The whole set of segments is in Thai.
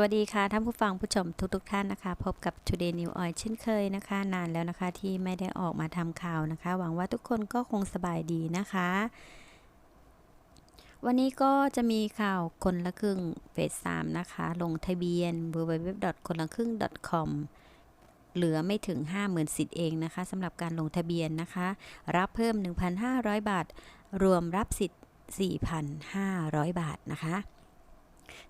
วัสดีค่ะท่านผู้ฟังผู้ชมทุกๆทท่านนะคะ พบกับ Today New Oil เช่นเคยนะคะ นานแล้วนะคะที่ไม่ได้ออกมาทำข่าวนะคะ หวังว่าทุกคนก็คงสบายดีนะคะ วันนี้ก็จะมีข่าวคนละครึ่งเฟส3นะคะ ลงทะเบียน www คนละครึ่ง com เหลือไม่ถึง 50,000 สิทธิ์เองนะคะสำหรับการลงทะเบียนนะคะ รับเพิ่ม 1,500 บาท รวมรับสิทธิ์ 4,500 บาทนะคะ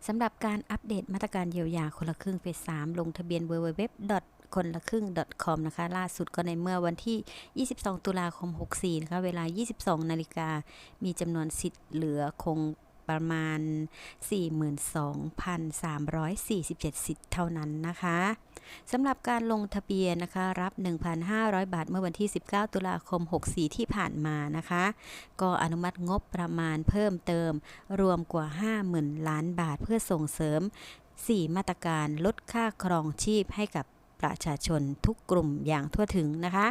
สำหรับการอัปเดตมาตรการเยียวยาคนละครึ่งเฟส3ลงทะเบียน www คนละครึ่ง .com นะคะ ล่าสุดก็ในเมื่อวันที่ 22 ตุลาคม 64 นะคะ เวลา 22 นาฬิกา มีจำนวนสิทธิ์เหลือคงประมาณ 42,347 สิทธิ์เท่านั้นนะคะ สำหรับการลงทะเบียนนะคะ รับ 1,500 บาทเมื่อวันที่ 19 ตุลาคม 64 ที่ผ่านมานะคะ ก็อนุมัติงบประมาณเพิ่มเติม รวมกว่า 50,000 ล้านบาทเพื่อส่งเสริม 4 มาตรการลดค่าครองชีพให้กับประชาชนทุกกลุ่มอย่างทั่วถึงนะคะ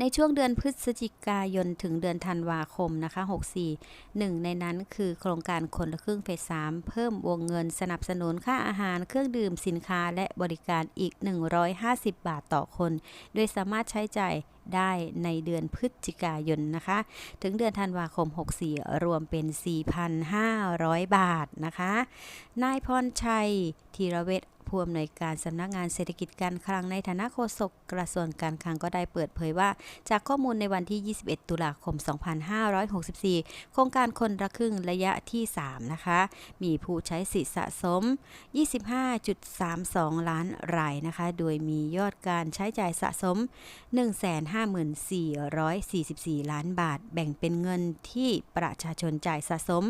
ในช่วงเดือนพฤศจิกายนถึงเดือนธันวาคมนะคะ 64หนึ่งในนั้นคือโครงการคนละครึ่งเฟส3เพิ่มวงเงินสนับสนุนค่าอาหารเครื่องดื่มสินค้าและบริการอีก 150 บาทต่อคน โดยสามารถใช้จ่ายได้ในเดือนพฤศจิกายนนะคะ ถึงเดือนธันวาคม 64 รวมเป็น 4,500 บาทนะคะ นายพรชัยธีรเวช ผู้อำนวยการสำนักงานเศรษฐกิจการคลังในฐานะโฆษกกระทรวงการคลังก็ได้เปิดเผยว่า จากข้อมูลในวันที่ 21 ตุลาคม 2564 โครงการคนละครึ่งระยะที่ 3 นะคะ มีผู้ใช้สิทธิสะสม 25.32 ล้านรายนะคะ โดยมียอดการใช้จ่ายสะสม 154,44ล้านบาท แบ่งเป็นเงินที่ประชาชนจ่ายสะสม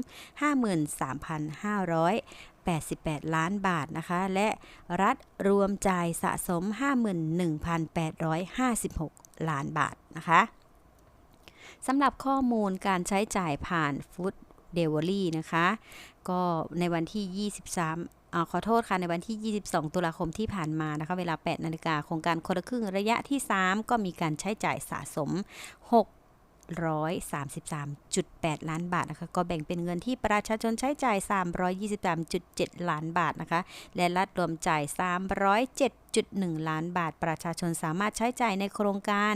53,500 88 ล้านบาทนะคะ และรัฐรวมจ่ายสะสม 51,856 ล้านบาทนะคะสำหรับข้อมูลการใช้จ่ายผ่านฟู้ดเดลิเวอรี่นะคะ ก็ในวันที่ 23อขอโทษค่ะ ในวันที่ 22 ตุลาคมที่ผ่านมานะคะ เวลา 8 นาฬิกาโครงการคนละครึ่งระยะที่ 3 ก็มีการใช้จ่ายสะสม 6 133.8 ล้านบาทนะคะ ก็แบ่งเป็นเงินที่ประชาชนใช้จ่าย 323.7 ล้านบาทนะคะ และรัฐรวมจ่าย 307 1.1 ล้านบาท ประชาชนสามารถใช้จ่ายในโครงการ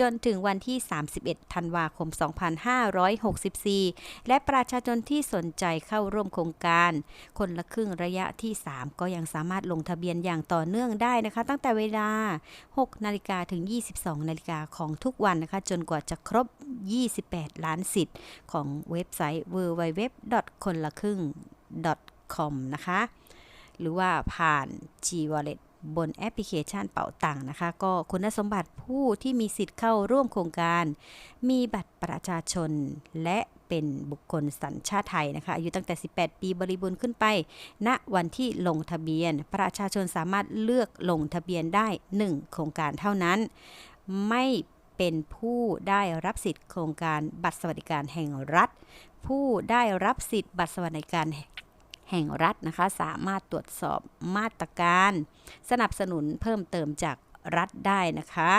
จนถึงวันที่ 31 ธันวาคม 2564 และประชาชนที่สนใจเข้าร่วมโครงการ คนละครึ่งระยะที่ 3 ก็ยังสามารถลงทะเบียนอย่างต่อเนื่องได้นะคะ ตั้งแต่เวลา 6 นาฬิกาถึง 22 นาฬิกาของทุกวันนะคะ จนกว่าจะครบ 28 ล้านสิทธิ์ของเว็บไซต์ www. คนละครึ่ง .com นะคะ หรือว่าผ่าน G Wallet บนแอปพลิเคชันเป่าตังนะคะ ก็คุณสมบัติผู้ที่มีสิทธิ์เข้าร่วมโครงการ มีบัตรประชาชนและเป็นบุคคลสัญชาติไทยนะคะอายุตั้งแต่ 18 ปีบริบูรณ์ขึ้นไป ณวันที่ลงทะเบียน ประชาชนสามารถเลือกลงทะเบียนได้ 1 โครงการเท่านั้น ไม่เป็นผู้ได้รับสิทธิ์โครงการบัตรสวัสดิการแห่งรัฐ ผู้ได้รับสิทธิ์บัตรสวัสดิการ แห่งรัฐนะคะ สามารถตรวจสอบมาตรการ สนับสนุนเพิ่มเติมจากรัฐได้นะคะ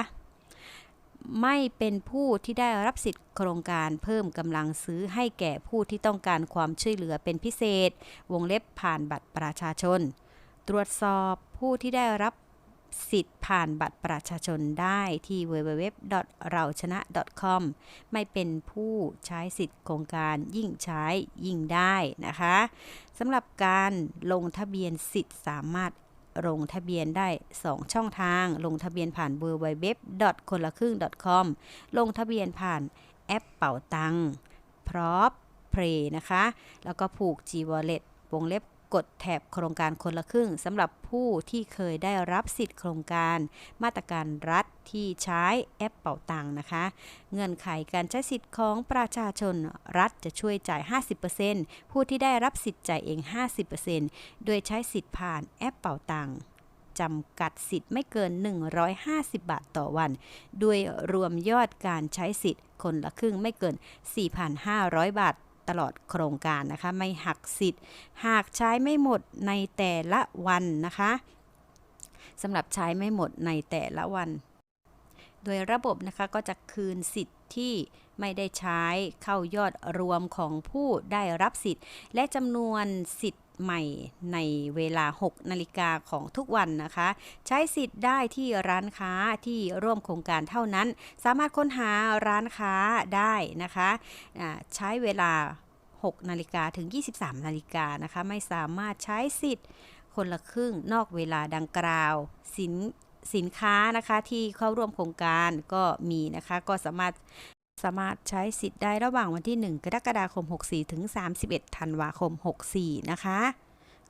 ไม่เป็นผู้ที่ได้รับสิทธิ์โครงการเพิ่มกำลังซื้อให้แก่ผู้ที่ต้องการความช่วยเหลือเป็นพิเศษ วงเล็บผ่านบัตรประชาชน ตรวจสอบผู้ที่ได้รับ สิทธิ์ผ่านบัตรประชาชนได้ที่ www. เราชนะ .com ไม่เป็นผู้ใช้สิทธิ์โครงการยิ่งใช้ยิ่งได้นะคะสำหรับการลงทะเบียนสิทธิ์สามารถลงทะเบียนได้ 2 ช่องทาง ลงทะเบียนผ่าน www. คนละครึ่ง .com ลงทะเบียนผ่านแอปเป่าตังพร้อมเพลนะคะ แล้วก็ผูก G Wallet วงเล็บ กดแถบโครงการคนละครึ่งสำหรับผู้ที่เคยได้รับสิทธิ์โครงการมาตรการรัฐที่ใช้แอปเป่าตังนะคะ เงื่อนไขการใช้สิทธิ์ของประชาชนรัฐจะช่วยจ่าย 50%ผู้ที่ได้รับสิทธิ์จ่ายเอง 50%โดยใช้สิทธิ์ผ่านแอปเป่าตังจำกัดสิทธิ์ไม่เกิน 150 บาทต่อวัน ด้วยรวมยอดการใช้สิทธิ์คนละครึ่งไม่เกิน 4,500 บาท ตลอดโครงการนะคะ ไม่หักสิทธิ์ หากใช้ไม่หมดในแต่ละวันนะคะสำหรับใช้ไม่หมดในแต่ละวัน โดยระบบนะคะก็จะคืนสิทธิ์ที่ไม่ได้ใช้เข้ายอดรวมของผู้ได้รับสิทธิ์ และจำนวนสิทธิ์ ใหม่ในเวลา 6 นาฬิกาของทุกวันนะคะ ใช้สิทธิ์ได้ที่ร้านค้าที่ร่วมโครงการเท่านั้น สามารถค้นหาร้านค้าได้นะคะใช้เวลา 6 นาฬิกาถึง 23 นาฬิกานะคะ ไม่สามารถใช้สิทธิ์คนละครึ่งนอกเวลาดังกล่าวสินสินค้านะคะที่เข้าร่วมโครงการก็มีนะคะ ก็สามารถ สามารถใช้สิทธิ์ได้ระหว่างวันที่ 1 กรกฎาคม 64 ถึง 31 ธันวาคม 64 นะคะ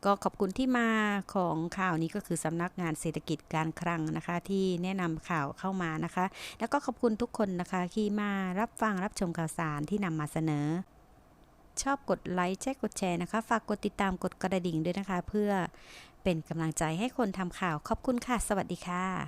ก็ขอบคุณที่มาของข่าวนี้ก็คือสำนักงานเศรษฐกิจการคลังนะคะ ที่แนะนำข่าวเข้ามานะคะ แล้วก็ขอบคุณทุกคนนะคะที่มารับฟังรับชมข่าวสารที่นำมาเสนอ ชอบกดไลค์แชร์กดแชร์นะคะ ฝากกดติดตามกดกระดิ่งด้วยนะคะ เพื่อเป็นกำลังใจให้คนทำข่าว ขอบคุณค่ะ สวัสดีค่ะ